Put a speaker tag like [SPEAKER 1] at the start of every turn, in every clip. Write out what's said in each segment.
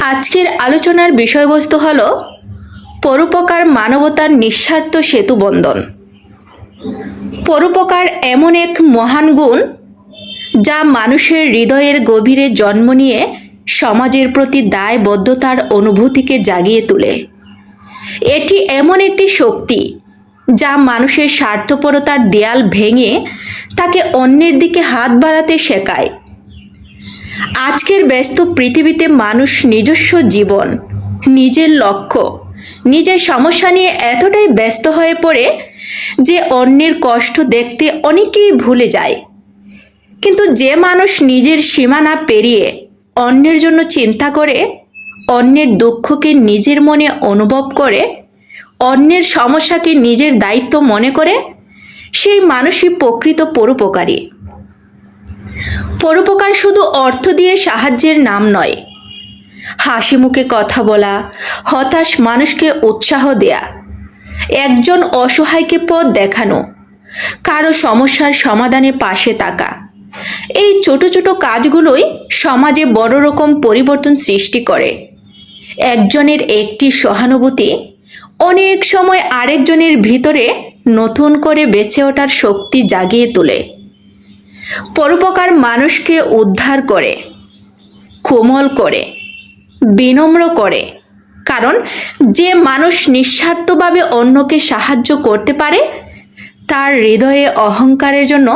[SPEAKER 1] আজকের আলোচনার বিষয়বস্তু হল পরোপকার মানবতার নিঃস্বার্থ সেতু বন্ধন। পরোপকার এমন এক মহান গুণ যা মানুষের হৃদয়ের গভীরে জন্ম নিয়ে সমাজের প্রতি দায়বদ্ধতার অনুভূতিকে জাগিয়ে তোলে। এটি এমন একটি শক্তি যা মানুষের স্বার্থপরতার দেয়াল ভেঙে তাকে অন্যের দিকে হাত বাড়াতে শেখায়। আজকের ব্যস্ত পৃথিবীতে মানুষ নিজস্ব জীবন, নিজের লক্ষ্য, নিজের সমস্যা নিয়ে এতটাই ব্যস্ত হয়ে পড়ে যে অন্যের কষ্ট দেখতে অনেকেই ভুলে যায়। কিন্তু যে মানুষ নিজের সীমানা পেরিয়ে অন্যের জন্য চিন্তা করে, অন্যের দুঃখকে নিজের মনে অনুভব করে, অন্যের সমস্যাকে নিজের দায়িত্ব মনে করে, সেই মানুষই প্রকৃত পরোপকারী। পরোপকার শুধু অর্থ দিয়ে সাহায্যের নাম নয়। হাসি মুখে কথা বলা, হতাশ মানুষকে উৎসাহ দেয়া, একজন অসহায়কে পথ দেখানো, কারও সমস্যার সমাধানে পাশে থাকা, এই ছোট ছোট কাজগুলোই সমাজে বড় রকম পরিবর্তন সৃষ্টি করে। একজনের একটি সহানুভূতি অনেক সময় আরেকজনের ভিতরে নতুন করে বেঁচে ওঠার শক্তি জাগিয়ে তোলে। পরোপকার মানুষকে উদ্ধার করে, কোমল করে, বিনম্র করে। কারণ, যে মানুষ নিঃস্বার্থভাবে অন্যকে সাহায্য করতে পারে, তার হৃদয়ে অহংকারের জন্য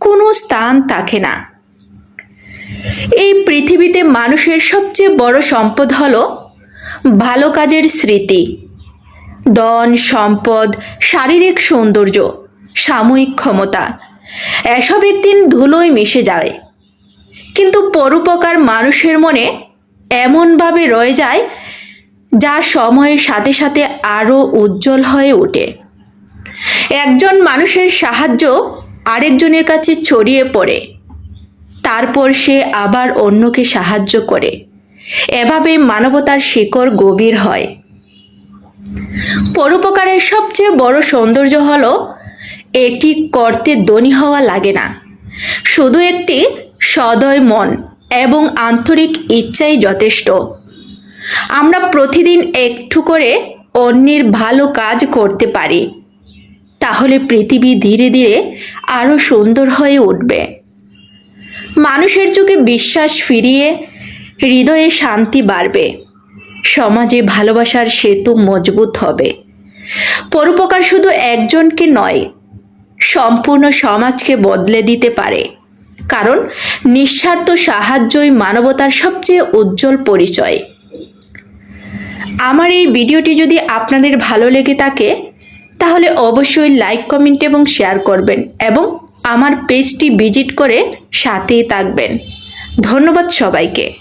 [SPEAKER 1] কোনো স্থান থাকে না। এই পৃথিবীতে মানুষের সবচেয়ে বড় সম্পদ হল ভালো কাজের স্মৃতি। ধন, সম্পদ, শারীরিক সৌন্দর্য, সাময়িক ক্ষমতা এসব একদিন ধুলোয় মিশে যায়। কিন্তু পরোপকার মানুষের মনে এমনভাবে রয়ে যায়, যা সময়ের সাথে সাথে আরও উজ্জ্বল হয়ে ওঠে। একজন মানুষের সাহায্য আরেকজনের কাছে ছড়িয়ে পড়ে। তারপর সে আবার অন্যকে সাহায্য করে। এভাবে মানবতার শিকড় গভীর হয়। পরোপকারের সবচেয়ে বড় সৌন্দর্য হলো এটি করতে ধনী হওয়া লাগে না। শুধু একটি সদয় মন এবং আন্তরিক ইচ্ছাই যথেষ্ট। আমরা প্রতিদিন একটু করে অন্যের ভালো কাজ করতে পারি। তাহলে পৃথিবী ধীরে ধীরে আরও সুন্দর হয়ে উঠবে। মানুষের চোখে বিশ্বাস ফিরিয়ে হৃদয়ে শান্তি বাড়বে। সমাজে ভালোবাসার সেতু মজবুত হবে। পরোপকার শুধু একজনকে নয় সম্পূর্ণ সমাজকে বদলে দিতে পারে। কারণ নিঃস্বার্থ সাহায্যই মানবতার সবচেয়ে উজ্জ্বল পরিচয়। আমার এই ভিডিওটি যদি আপনাদের ভালো লেগে থাকে, তাহলে অবশ্যই লাইক, কমেন্ট এবং শেয়ার করবেন এবং আমার পেজটি ভিজিট করে সাথেই থাকবেন। ধন্যবাদ সবাইকে।